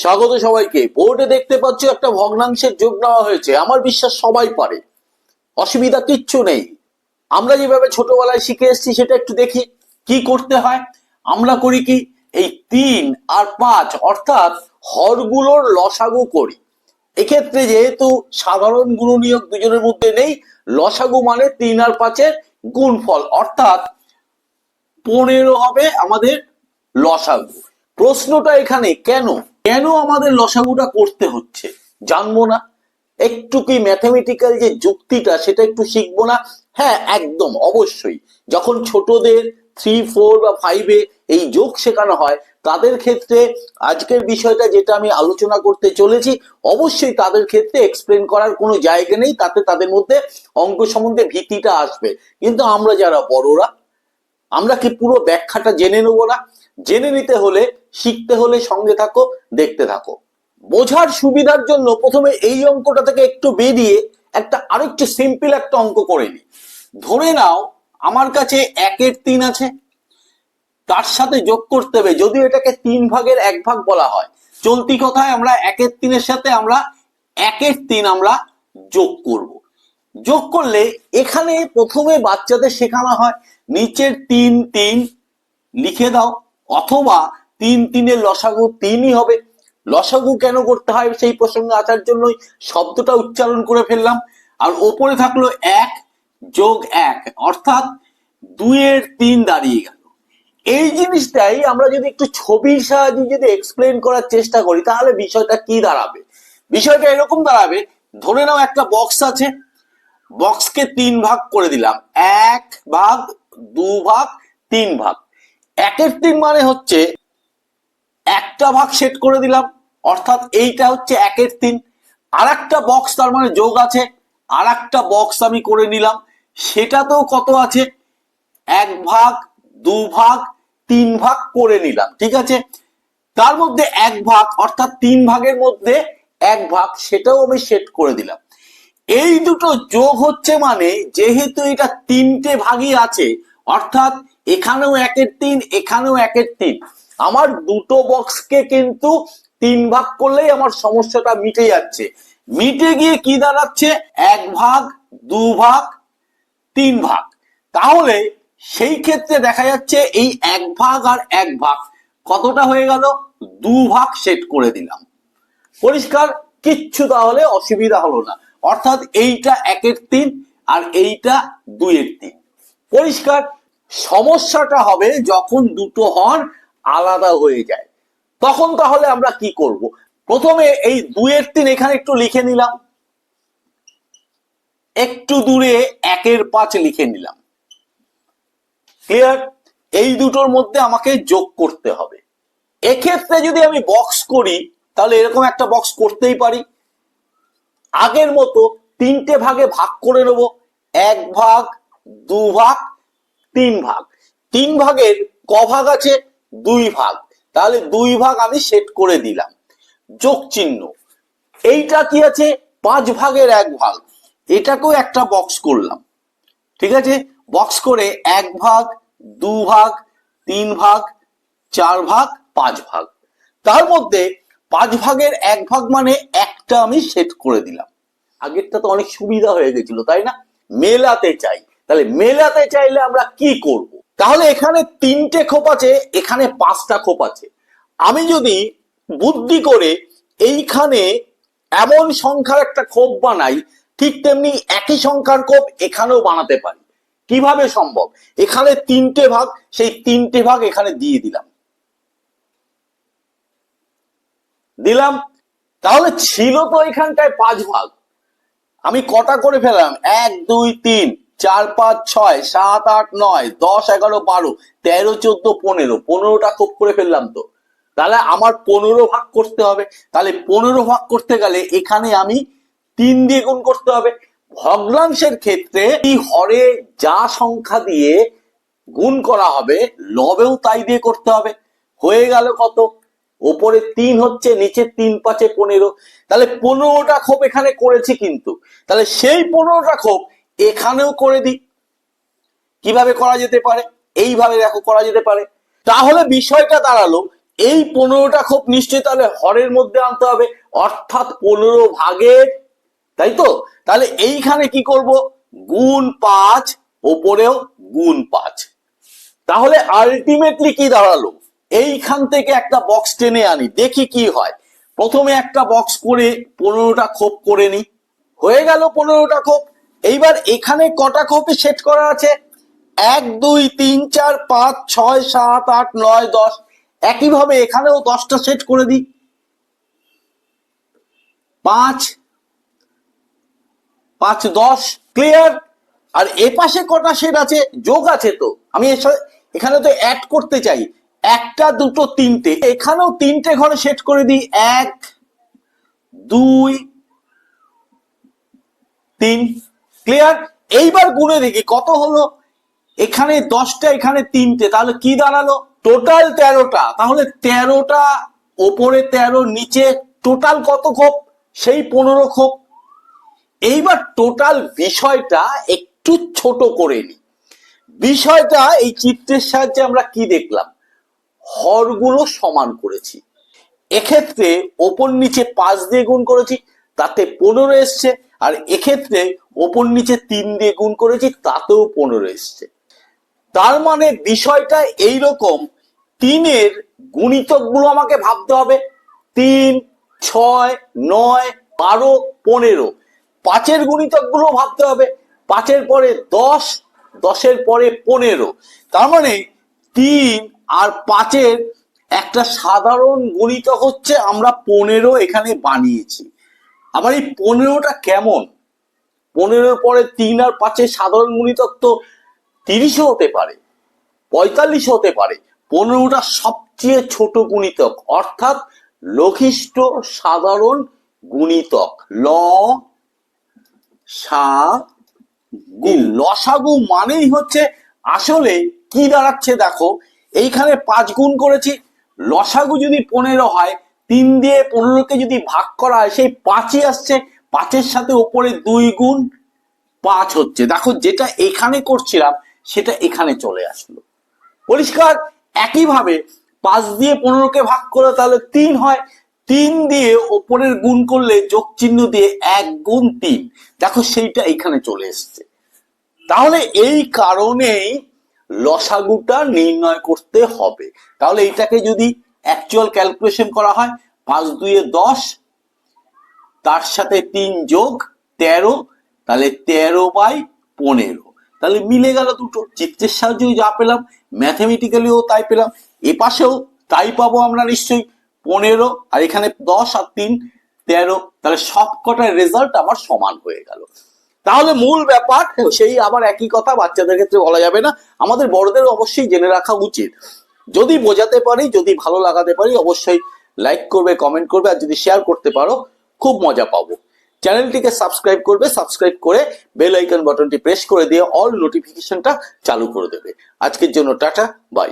স্বাগত সবাইকে। বোর্ডে দেখতে পাচ্ছ একটা ভগ্নাংশের যোগ নেওয়া হয়েছে। আমার বিশ্বাস সবাই পারে। অসুবিধা কিচ্ছু নেই। আমরা যেভাবে ছোটবেলায় শিখে এসেছি, সেটা একটু দেখি কি করতে হয়। আমরা করি কি? এই তিন আর পাঁচ, অর্থাৎ হরগুলোর লসাগু করি। এক্ষেত্রে যেহেতু সাধারণ গুণনীয়ক দুজনের মধ্যে নেই, লসাগু মানে তিন আর পাঁচের গুণফল। অর্থাৎ পনেরো হবে আমাদের লসাগু। প্রশ্নটা এখানে, কেন? কেন আমাদের লসাগুটা করতে হচ্ছে? জানব না। একটু কি ম্যাথামেটিক্যাল যে যুক্তিটা, সেটা একটু শিখব না? হ্যাঁ একদম, অবশ্যই। যখন ছোটদের থ্রি ফোর বা ফাইভে এই যোগ শেখানো হয়, তাদের ক্ষেত্রে আজকের বিষয়টা যেটা আমি আলোচনা করতে চলেছি, অবশ্যই তাদের ক্ষেত্রে এক্সপ্লেন করার কোনো জায়গা নেই, তাতে তাদের মধ্যে অঙ্ক সম্বন্ধে ভীতিটা আসবে। কিন্তু আমরা যারা বড়রা, আমরা কি পুরো ব্যাখ্যাটা জেনে নেব না? জেনে নিতে হলে, শিখতে হলে সঙ্গে থাকো, দেখতে থাকো। বোঝার সুবিধার জন্য প্রথমে এই অঙ্কটা থেকে একটু বেরিয়ে একটা আরেকটু সিম্পল একটা অঙ্ক করে নি। ধরে নাও, আমার কাছে একের তিন আছে। তার সাথে যোগ করতে হবে যদিও এটাকে তিন ভাগের এক ভাগ বলা হয়। চলতি কথায় আমরা একের তিনের সাথে আমরা একের তিন আমরা যোগ করব। যোগ করলে এখানে প্রথমে বাচ্চাদের শেখানো হয়, নিচের তিন তিন লিখে দাও। অথবা তিন তিনের লসাগু তিনই হবে। লসাগু কেন করতে হয় সেই প্রসঙ্গে আসার জন্যই শব্দটা উচ্চারণ করে ফেললাম। আর ওপরে থাকল এক যোগ এক, অর্থাৎ দুইয়ের তিন দাঁড়িয়ে গেল। এই জিনিসটাই আমরা যদি একটু ছবির সাহায্যে যদি এক্সপ্লেন করার চেষ্টা করি, তাহলে বিষয়টা কি দাঁড়াবে? বিষয়টা এরকম দাঁড়াবে, ধরে নাও একটা বক্স আছে। বক্সকে তিন ভাগ করে দিলাম। এক ভাগ, দু ভাগ, তিন ভাগ। একের তিন মানে হচ্ছে একটা ভাগ সেট করে দিলাম, অর্থাৎ এইটা হচ্ছে একের তিন। আর একটা বক্স তার মানে যোগ আছে আর একটা বক্স আমি করে নিলাম। সেটাতেও কত আছে? এক ভাগ, দু ভাগ, তিন ভাগ করে নিলাম, ঠিক আছে? তার মধ্যে এক ভাগ, অর্থাৎ তিন ভাগের মধ্যে এক ভাগ, সেটাও আমি সেট করে দিলাম। এই দুটো যোগ হচ্ছে মানে যেহেতু এটা তিনটে ভাগই আছে অর্থাৎ এখানেও একের তিন, এখানেও একের তিন। আমার দুটো বক্সকে কিন্তু তিন ভাগ করলেই আমার সমস্যাটা মিটে যাচ্ছে। মিটে গিয়ে কি দাঁড়াচ্ছে? এক ভাগ, দু ভাগ, তিন ভাগ। তাহলে সেই ক্ষেত্রে দেখা যাচ্ছে এই এক ভাগ আর এক ভাগ কতটা হয়ে গেল? দু ভাগ সেট করে দিলাম। পরিষ্কার? কিচ্ছু তাহলে অসুবিধা হলো না। অর্থাৎ এইটা একের তিন আর এইটা দুইয়ের তিন। পরিষ্কার? সমস্যাটা হবে যখন দুটো হর আলাদা হয়ে যায়। তখন তাহলে আমরা কি করব? প্রথমে এই দুইয়ের তিন এখানে একটু লিখে নিলাম। একটু দূরে একের পাঁচ লিখে নিলাম। ক্লিয়ার এই দুটোর মধ্যে আমাকে যোগ করতে হবে। এক্ষেত্রে যদি আমি বক্স করি, তাহলে এরকম একটা বক্স করতেই পারি। আগের মতো তিনটে ভাগে ভাগ করে নেব। এক ভাগ, দু ভাগ তিন ভাগ। তিন ভাগের ক ভাগ আছে? দুই ভাগ। তাহলে দুই ভাগ আমি সেট করে দিলাম। যোগ চিহ্ন। এইটা কি আছে? পাঁচ ভাগের এক ভাগ। এটাকেও একটা বক্স করলাম। ঠিক আছে? বক্স করে এক ভাগ, দু ভাগ, তিন ভাগ, চার ভাগ, পাঁচ ভাগ। তার মধ্যে পাঁচ ভাগের এক ভাগ মানে একটা আমি সেট করে দিলাম। আগেরটা তো অনেক সুবিধা হয়ে গেছিল, তাই না? মেলাতে চাই। তাহলে মেলাতে চাইলে আমরা কি করব? তাহলে এখানে তিনটে খোপ আছে, এখানে পাঁচটা খোপ আছে। আমি যদি বুদ্ধি করে এইখানে এমন সংখ্যার একটা খোপ বানাই, ঠিক তেমনি একই সংখ্যার খোপ এখানেও বানাতে পারি। কীভাবে সম্ভব? এখানে তিনটে ভাগ, সেই তিনটে ভাগ এখানে দিয়ে দিলাম। দিলাম। তাহলে ছিল তো এখানটায় পাঁচ ভাগ। আমি কটা করে ফেলাম এক, দুই, তিন। চার পাঁচ ছয়, সাত আট নয়, দশ, এগারো, বারো, তেরো, চোদ্দ, পনেরো। পনেরোটা খোপ করে ফেললাম তো। তাহলে আমার পনেরো ভাগ করতে হবে। তাহলে পনেরো ভাগ করতে গেলে এখানে আমি তিন দিয়ে গুণ করতে হবে। ভগ্নাংশের ক্ষেত্রে এই হরে যা সংখ্যা দিয়ে গুণ করা হবে, লবেও তাই দিয়ে করতে হবে। হয়ে গেল কত? ওপরে তিন হচ্ছে, নিচে তিন, পাঁচে পনেরো। তাহলে পনেরোটা খোপ এখানে করেছি কিন্তু। তাহলে সেই পনেরোটা খোপ এখানেও করে দিই। কীভাবে করা যেতে পারে? এইভাবে দেখো করা যেতে পারে। তাহলে বিষয়টা দাঁড়াল, এই পনেরোটা খোপ নিশ্চয়ই তাহলে হরের মধ্যে আনতে হবে, অর্থাৎ পনেরো ভাগের তাই তো? তাহলে এইখানে কি করব? গুণ পাঁচ, ওপরেও গুণ পাঁচ। তাহলে আলটিমেটলি কি দাঁড়াল? এইখান থেকে একটা বক্স টেনে আনি, দেখি কি হয়। প্রথমে একটা বক্স করে পনেরোটা খোপ করে নি হয়ে গেল পনেরোটা খোপ। এইবার এখানে কটা কপি সেট করা আছে? এক, দুই, তিন, চার, পাঁচ, ছয়, সাত, আট, নয়, দশ। একইভাবে এখানেও দশটা সেট করে দিই। পাঁচ পাঁচ, দশ, ক্লিয়ার। আর এ পাশে কটা সেট আছে? যোগ আছে তো। আমি এখানে তো অ্যাড করতে চাই। একটা, দুটো, তিনটে। এখানেও তিনটে ঘরে সেট করে দিই। এক, দুই, তিন। ক্লিয়ার এইবার গুণে দেখি, কত হলো? এখানে দশটা, এখানে তিনটে, তাহলে কি দাঁড়াল? টোটাল তেরোটা, তাহলে তেরোটা, ওপরে তেরো, নিচে টোটাল কত খোপ? সেই পনেরো খোপ। এইবার টোটাল বিষয়টা একটু ছোট করে নি। বিষয়টা এই চিত্রের সাহায্যে আমরা কি দেখলাম? হরগুলো সমান করেছি। এক্ষেত্রে ওপর নিচে পাঁচ দিয়ে গুণ করেছি, তাতে পনেরো এসছে। আর এক্ষেত্রে ওপর নিচে তিন দিয়ে গুণ করেছি, তাতেও পনেরো এসছে। তার মানে বিষয়টা এই রকম তিনের গুণিতকগুলো আমাকে ভাবতে হবে। তিন, ছয়, নয়, বারো, পনেরো। পাঁচের গুণিতকগুলো ভাবতে হবে। পাঁচের পরে দশ, দশের পরে পনেরো। তার মানে তিন আর পাঁচের একটা সাধারণ গুণিতক হচ্ছে আমরা পনেরো এখানে বানিয়েছি। আবার এই পনেরোটা কেমন? পনেরোর পরে তিন আর পাঁচের সাধারণ গুণিতক তো তিরিশও হতে পারে পঁয়তাল্লিশ হতে পারে। পনেরোটা সবচেয়ে ছোট গুণিতক অর্থাৎ লঘিষ্ঠ সাধারণ গুণিতক ল সা গু। লসাগু মানেই হচ্ছে আসলে কি দাঁড়াচ্ছে দেখো এইখানে পাঁচ গুণ করেছি লসাগু যদি পনেরো হয় তিন দিয়ে পনেরোকে যদি ভাগ করা হয়, সেই পাঁচই আসছে। পাঁচের সাথে উপরে দুই গুণ পাঁচ হচ্ছে। দেখো, যেটা এখানে করছিলাম, সেটা এখানে চলে আসলো। পরিষ্কার? একইভাবে পাঁচ দিয়ে পনেরোকে ভাগ করে তাহলে তিন হয়। তিন দিয়ে ওপরের গুণ করলে যোগ চিহ্ন দিয়ে এক গুণ তিন। দেখো, সেইটা এখানে চলে এসছে। তাহলে এই কারণেই লসাগুটা নির্ণয় করতে হবে। তাহলে এইটাকে যদি অ্যাকচুয়াল ক্যালকুলেশন করা হয়, পাঁচ দুয়ে দশ, তার সাথে তিন যোগ তেরো, তাহলে তেরো বাই পনেরো। তাহলে মিলে গেল দুটো। চিত্রের সাহায্যে যা পেলাম ম্যাথামেটিক্যালিও তাই পেলাম। এ পাশেও তাই পাবো আমরা নিশ্চয়ই, পনেরো, আর এখানে দশ আর তিন, তেরো। তাহলে সব কটার রেজাল্ট আমার সমান হয়ে গেল। তাহলে মূল ব্যাপার, সেই আবার একই কথা, বাচ্চাদের ক্ষেত্রে বলা যাবে না। আমাদের বড়দের অবশ্যই জেনে রাখা উচিত। যদি বোঝাতে পারি, যদি ভালো লাগাতে পারি, অবশ্যই লাইক করবে কমেন্ট করবে, আর যদি শেয়ার করতে পারো, খুব মজা পাবো। চ্যানেলটিকে সাবস্ক্রাইব করবে সাবস্ক্রাইব করে বেল আইকন বাটনটি প্রেস করে দিয়ে অল নোটিফিকেশনটা চালু করে দেবে। আজকের জন্য টাটা বাই